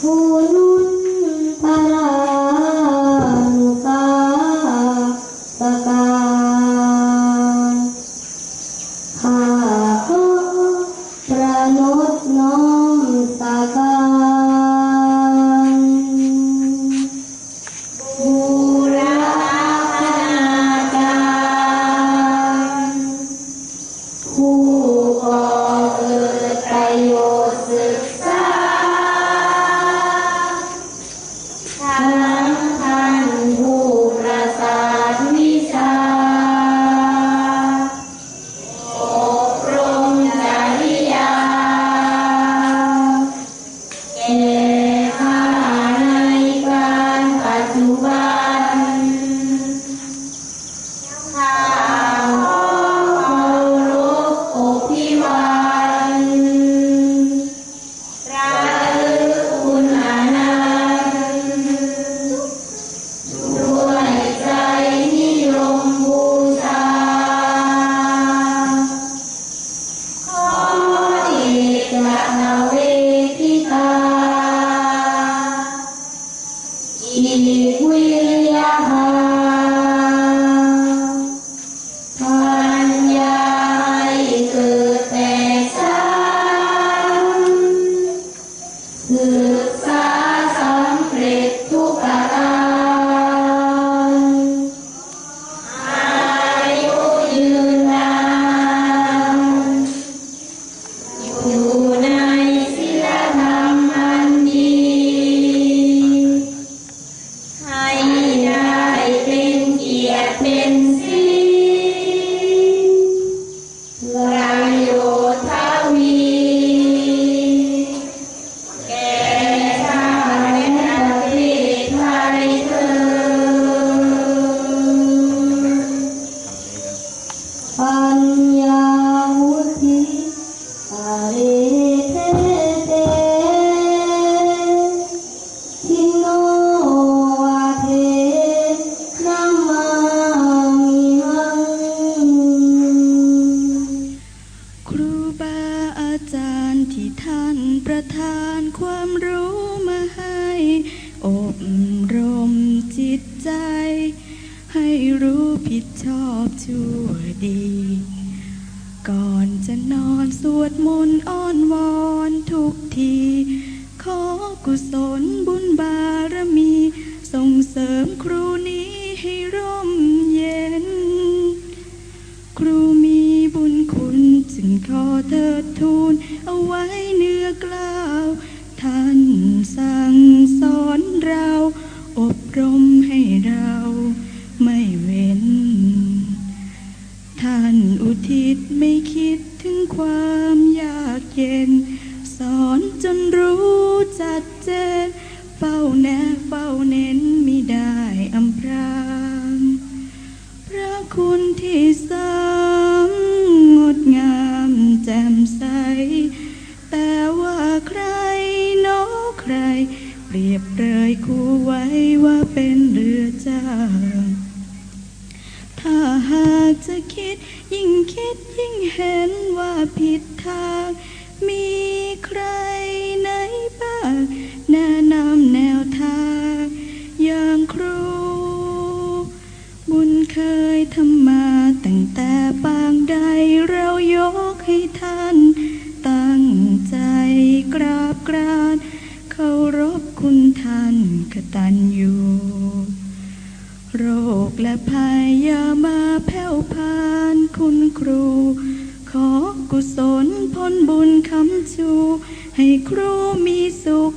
ผู้นุ่นพ ประทานความรู้มาให้ อบรมจิตใจ ให้รู้ผิดชอบชั่วดี ก่อนจะนอนสวดมนต์อ้อนวอนทุกที ขอกุศลบุญบารมีส่ง สั่งสอนเรา อบรมให้เราไม่เว้น ท่านอุทิศไม่คิดถึงความยากเย็น สอนจนรู้จัดเจน เฝ้าแนเฝ้าเน้นมิได้อำพรางพระคุณที่สงงดงามแจ่มใส แต่ว่าใคร ใครเปรียบเลยคู่ไว้ว่าเป็นเรือจ้างถ้าหากจะคิดยิ่งคิดยิ่งเห็นว่าผิดทาง มีใครไหนบ้างแนะนำแนวทาง อย่างครู บุญเคยทำมาตั้งแต่ปางใดเรายกให้ท่าน ตัญญูโรคและภัยอย่ามาแผ่วพานคุณครู ขอกุศลพ้นบุญคำชู ให้ครูมีสุข